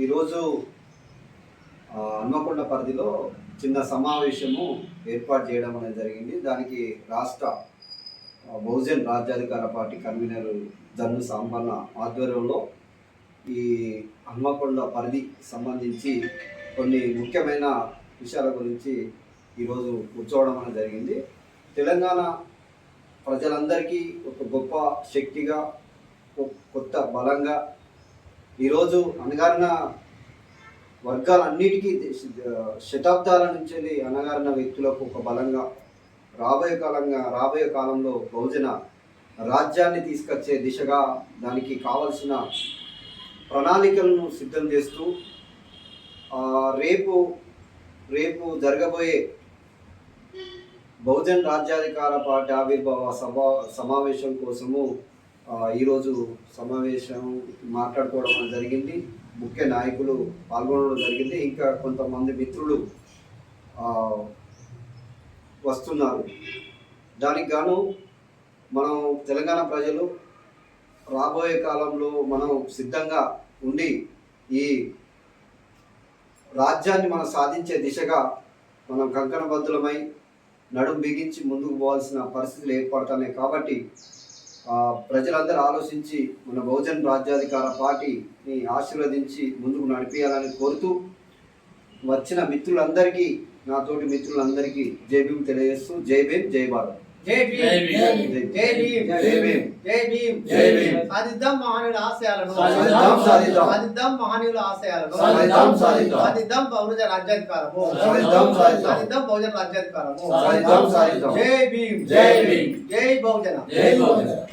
ఈరోజు హన్మకొండ పరిధిలో చిన్న సమావేశము ఏర్పాటు చేయడం అనేది జరిగింది. దానికి రాష్ట్ర బహుజన్ రాజ్యాధికార పార్టీ కన్వీనర్ జన్ను సాంబన్న ఆధ్వర్యంలో ఈ హన్మకొండ పరిధి సంబంధించి కొన్ని ముఖ్యమైన విషయాల గురించి ఈరోజు కూర్చోవడం అనేది జరిగింది. తెలంగాణ ప్రజలందరికీ ఒక గొప్ప శక్తిగా ఒక కొత్త బలంగా ఈరోజు అనగారిన వర్గాలన్నిటికీ శతాబ్దాల నుంచి అనగారిన వ్యక్తులకు ఒక బలంగా రాబోయే కాలంగా రాబోయే కాలంలో బహుజన రాజ్యాన్ని తీసుకొచ్చే దిశగా దానికి కావలసిన ప్రణాళికలను సిద్ధం చేస్తూ రేపు రేపు జరగబోయే బహుజన్ రాజ్యాధికార పార్టీ ఆవిర్భావ సభ సమావేశం కోసము ఈరోజు సమావేశం మాట్లాడుకోవడం జరిగింది. ముఖ్య నాయకులు పాల్గొనడం జరిగింది. ఇంకా కొంతమంది మిత్రులు వస్తున్నారు. దానికి గాను మనం తెలంగాణ ప్రజలు రాబోయే కాలంలో మనం సిద్ధంగా ఉండి ఈ రాజ్యాన్ని మనం సాధించే దిశగా మనం కంకణబద్ధులమై నడుం బిగించి ముందుకు పోవాల్సిన పరిస్థితులు ఏర్పడతాయి కాబట్టి ప్రజలందరూ ఆలోచించి మన బహుజన్ రాజ్యాధికార పార్టీని ఆశీర్వదించి ముందుకు నడిపించాలని కోరుతూ వచ్చిన మిత్రులందరికీ నాతోటి మిత్రులందరికీ జై భీమ్ తెలియజేస్తూ జై భీమ్ జై భారత్. జై భీమ్. జై భీమ్. జై భీమ్. జై భీమ్. జై భీమ్. సాధిద్దాం మహనీయుల ఆశయాలను. సాధిద్దాం, సాధిద్దాం. సాధిద్దాం మహనీయుల ఆశయాలను. సాధిద్దాం, సాధిద్దాం. సాధిద్దాం బహుజన రాజ్యాధికారము. సాధిద్దాం, సాధిద్దాం. సాధిద్దాం బహుజన రాజ్యాధికారము. సాధిద్దాం, సాధిద్దాం. జై భీమ్. జై భీమ్. జై బహుజన. జై బహుజన.